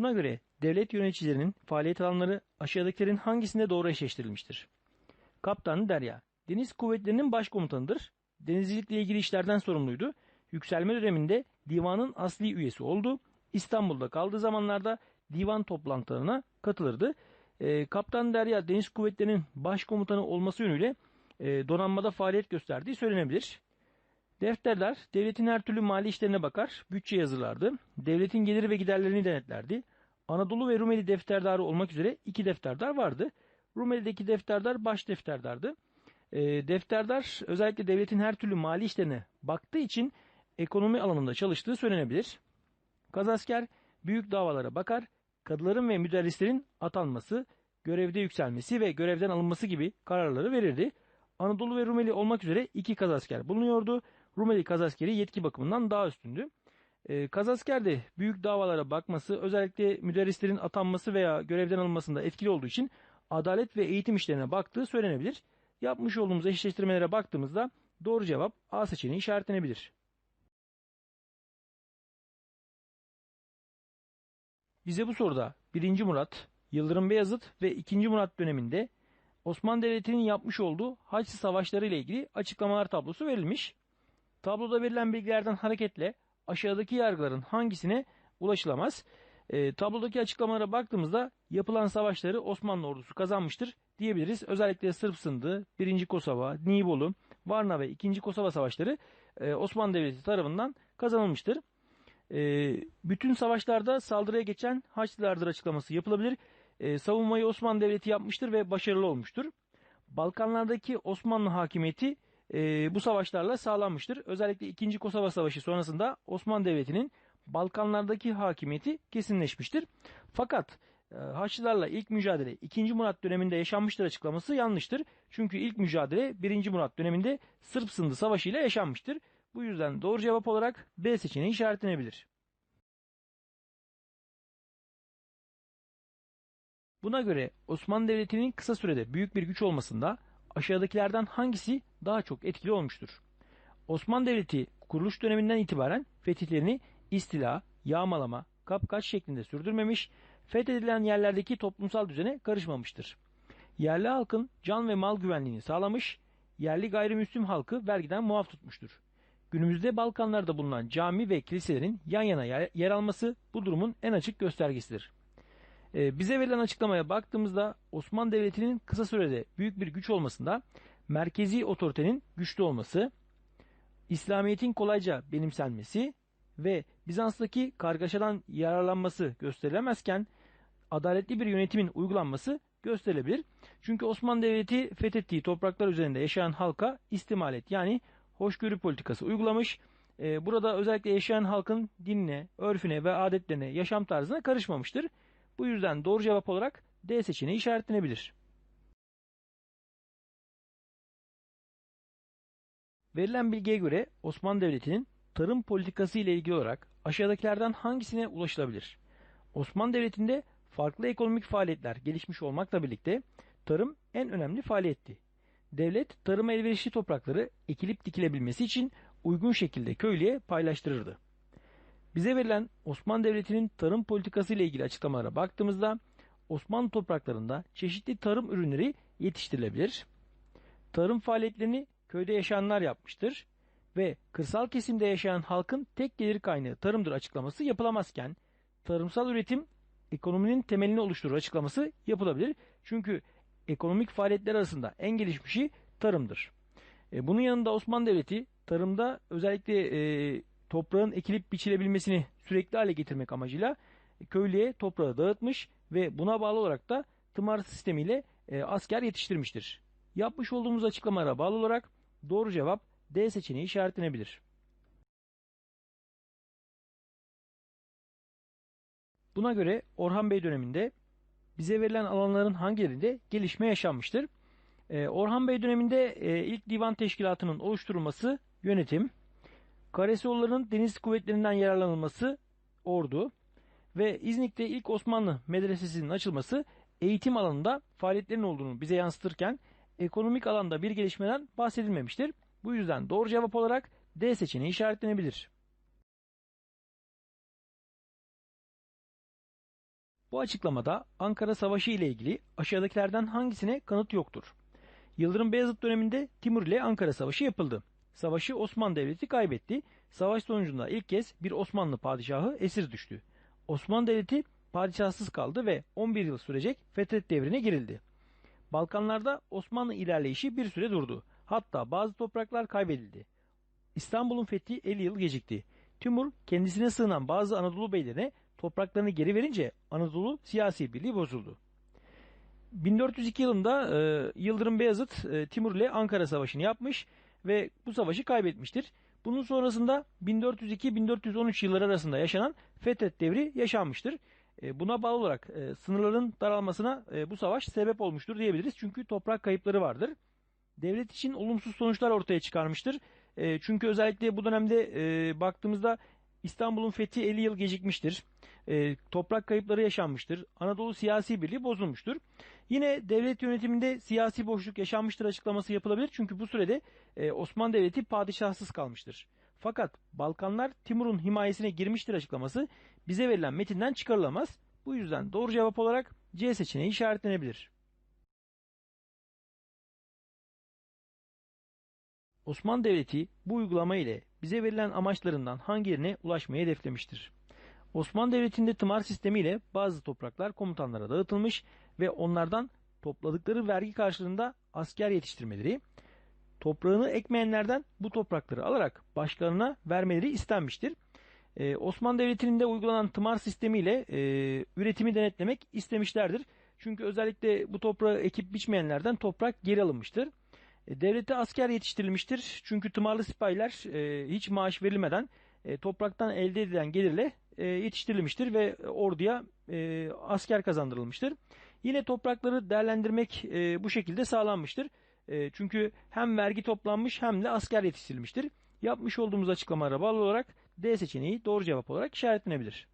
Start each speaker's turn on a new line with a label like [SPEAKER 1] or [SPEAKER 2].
[SPEAKER 1] Buna göre devlet yöneticilerinin faaliyet alanları aşağıdakilerin hangisinde doğru eşleştirilmiştir? Kaptan Derya, deniz kuvvetlerinin başkomutanıdır. Denizcilikle ilgili işlerden sorumluydu. Yükselme döneminde divanın asli üyesi oldu. İstanbul'da kaldığı zamanlarda divan toplantılarına katılırdı. E, Kaptan Derya deniz kuvvetlerinin başkomutanı olması yönüyle e, donanmada faaliyet gösterdiği söylenebilir. Defterler devletin her türlü mali işlerine bakar, bütçe yazılardı. Devletin geliri ve giderlerini denetlerdi. Anadolu ve Rumeli defterdarı olmak üzere iki defterdar vardı. Rumeli'deki defterdar baş defterdardı. E, defterdar özellikle devletin her türlü mali işlerine baktığı için ekonomi alanında çalıştığı söylenebilir. Kazasker büyük davalara bakar, kadıların ve müderrislerin atanması, görevde yükselmesi ve görevden alınması gibi kararları verirdi. Anadolu ve Rumeli olmak üzere iki kazasker bulunuyordu. Rumeli kazaskeri yetki bakımından daha üstündü. E, kazasker de büyük davalara bakması, özellikle müderrislerin atanması veya görevden alınmasında etkili olduğu için adalet ve eğitim işlerine baktığı söylenebilir. Yapmış olduğumuz eşleştirmelere baktığımızda doğru cevap A seçeneği işaretlenebilir. Bize bu soruda 1. Murat, Yıldırım Beyazıt ve 2. Murat döneminde Osmanlı Devleti'nin yapmış olduğu Haçlı Savaşları ile ilgili açıklamalar tablosu verilmiş. Tabloda verilen bilgilerden hareketle aşağıdaki yargıların hangisine ulaşılamaz? E, tablodaki açıklamalara baktığımızda yapılan savaşları Osmanlı ordusu kazanmıştır diyebiliriz. Özellikle Sırp Sındı, 1. Kosova, Nibolu, Varna ve 2. Kosova savaşları e, Osmanlı Devleti tarafından kazanılmıştır. E, bütün savaşlarda saldırıya geçen Haçlılardır açıklaması yapılabilir. E, savunmayı Osmanlı Devleti yapmıştır ve başarılı olmuştur. Balkanlardaki Osmanlı hakimiyeti e, bu savaşlarla sağlanmıştır. Özellikle 2. Kosova Savaşı sonrasında Osmanlı Devleti'nin Balkanlardaki hakimiyeti kesinleşmiştir. Fakat e, Haçlılarla ilk mücadele 2. Murat döneminde yaşanmıştır açıklaması yanlıştır. Çünkü ilk mücadele 1. Murat döneminde Sırp Sındı Savaşı ile yaşanmıştır. Bu yüzden doğru cevap olarak B seçeneği işaretlenebilir. Buna göre Osmanlı Devleti'nin kısa sürede büyük bir güç olmasında aşağıdakilerden hangisi daha çok etkili olmuştur? Osmanlı Devleti kuruluş döneminden itibaren fetihlerini istila, yağmalama, kapkaç şeklinde sürdürmemiş, fethedilen yerlerdeki toplumsal düzene karışmamıştır. Yerli halkın can ve mal güvenliğini sağlamış, yerli gayrimüslim halkı vergiden muaf tutmuştur. Günümüzde Balkanlarda bulunan cami ve kiliselerin yan yana yer alması bu durumun en açık göstergesidir. Ee, bize verilen açıklamaya baktığımızda Osmanlı Devleti'nin kısa sürede büyük bir güç olmasında merkezi otoritenin güçlü olması, İslamiyet'in kolayca benimsenmesi ve Bizans'taki kargaşadan yararlanması gösterilemezken adaletli bir yönetimin uygulanması gösterilebilir. Çünkü Osmanlı Devleti fethettiği topraklar üzerinde yaşayan halka istimalet yani hoşgörü politikası uygulamış. Ee, burada özellikle yaşayan halkın dinine, örfüne ve adetlerine, yaşam tarzına karışmamıştır. Bu yüzden doğru cevap olarak D seçeneği işaretlenebilir. Verilen bilgiye göre Osmanlı Devleti'nin tarım politikası ile ilgili olarak aşağıdakilerden hangisine ulaşılabilir? Osmanlı Devleti'nde farklı ekonomik faaliyetler gelişmiş olmakla birlikte tarım en önemli faaliyetti. Devlet tarıma elverişli toprakları ekilip dikilebilmesi için uygun şekilde köylüye paylaştırırdı. Bize verilen Osmanlı Devleti'nin tarım politikası ile ilgili açıklamalara baktığımızda Osmanlı topraklarında çeşitli tarım ürünleri yetiştirilebilir. Tarım faaliyetlerini köyde yaşayanlar yapmıştır ve kırsal kesimde yaşayan halkın tek gelir kaynağı tarımdır açıklaması yapılamazken tarımsal üretim ekonominin temelini oluşturur açıklaması yapılabilir. Çünkü ekonomik faaliyetler arasında en gelişmişi tarımdır. E, bunun yanında Osmanlı Devleti tarımda özellikle e, toprağın ekilip biçilebilmesini sürekli hale getirmek amacıyla köylüye toprağı dağıtmış ve buna bağlı olarak da tımar sistemiyle e, asker yetiştirmiştir. Yapmış olduğumuz açıklamalara bağlı olarak doğru cevap D seçeneği işaretlenebilir. Buna göre Orhan Bey döneminde bize verilen alanların hangilerinde gelişme yaşanmıştır? Ee, Orhan Bey döneminde e, ilk divan teşkilatının oluşturulması yönetim, Karasioğulları'nın deniz kuvvetlerinden yararlanılması ordu ve İznik'te ilk Osmanlı medresesinin açılması eğitim alanında faaliyetlerin olduğunu bize yansıtırken ekonomik alanda bir gelişmeden bahsedilmemiştir. Bu yüzden doğru cevap olarak D seçeneği işaretlenebilir. Bu açıklamada Ankara Savaşı ile ilgili aşağıdakilerden hangisine kanıt yoktur? Yıldırım Beyazıt döneminde Timur ile Ankara Savaşı yapıldı. Savaşı Osmanlı Devleti kaybetti. Savaş sonucunda ilk kez bir Osmanlı padişahı esir düştü. Osmanlı Devleti padişahsız kaldı ve 11 yıl sürecek Fetret devrine girildi. Balkanlarda Osmanlı ilerleyişi bir süre durdu. Hatta bazı topraklar kaybedildi. İstanbul'un fethi 50 yıl gecikti. Timur kendisine sığınan bazı Anadolu beylerine topraklarını geri verince Anadolu siyasi birliği bozuldu. 1402 yılında e, Yıldırım Beyazıt e, Timur ile Ankara Savaşı'nı yapmış ve bu savaşı kaybetmiştir. Bunun sonrasında 1402-1413 yılları arasında yaşanan Fethet devri yaşanmıştır. E, buna bağlı olarak e, sınırların daralmasına e, bu savaş sebep olmuştur diyebiliriz. Çünkü toprak kayıpları vardır. Devlet için olumsuz sonuçlar ortaya çıkarmıştır. Çünkü özellikle bu dönemde baktığımızda İstanbul'un fethi 50 yıl gecikmiştir. E, toprak kayıpları yaşanmıştır. Anadolu siyasi birliği bozulmuştur. Yine devlet yönetiminde siyasi boşluk yaşanmıştır açıklaması yapılabilir. Çünkü bu sürede e, Osmanlı Devleti padişahsız kalmıştır. Fakat Balkanlar Timur'un himayesine girmiştir açıklaması bize verilen metinden çıkarılamaz. Bu yüzden doğru cevap olarak C seçeneği işaretlenebilir. Osmanlı Devleti bu uygulama ile bize verilen amaçlarından hangilerine ulaşmayı hedeflemiştir? Osmanlı Devleti'nde tımar sistemiyle bazı topraklar komutanlara dağıtılmış ve onlardan topladıkları vergi karşılığında asker yetiştirmeleri, toprağını ekmeyenlerden bu toprakları alarak başkalarına vermeleri istenmiştir. Ee, Osmanlı Devleti'nin de uygulanan tımar sistemiyle e, üretimi denetlemek istemişlerdir. Çünkü özellikle bu toprağı ekip biçmeyenlerden toprak geri alınmıştır. E, devlete asker yetiştirilmiştir. Çünkü tımarlı sipahiler e, hiç maaş verilmeden e, topraktan elde edilen gelirle e, yetiştirilmiştir ve orduya e, asker kazandırılmıştır. Yine toprakları değerlendirmek e, bu şekilde sağlanmıştır. E, çünkü hem vergi toplanmış hem de asker yetiştirilmiştir. Yapmış olduğumuz açıklamalara bağlı olarak D seçeneği doğru cevap olarak işaretlenebilir.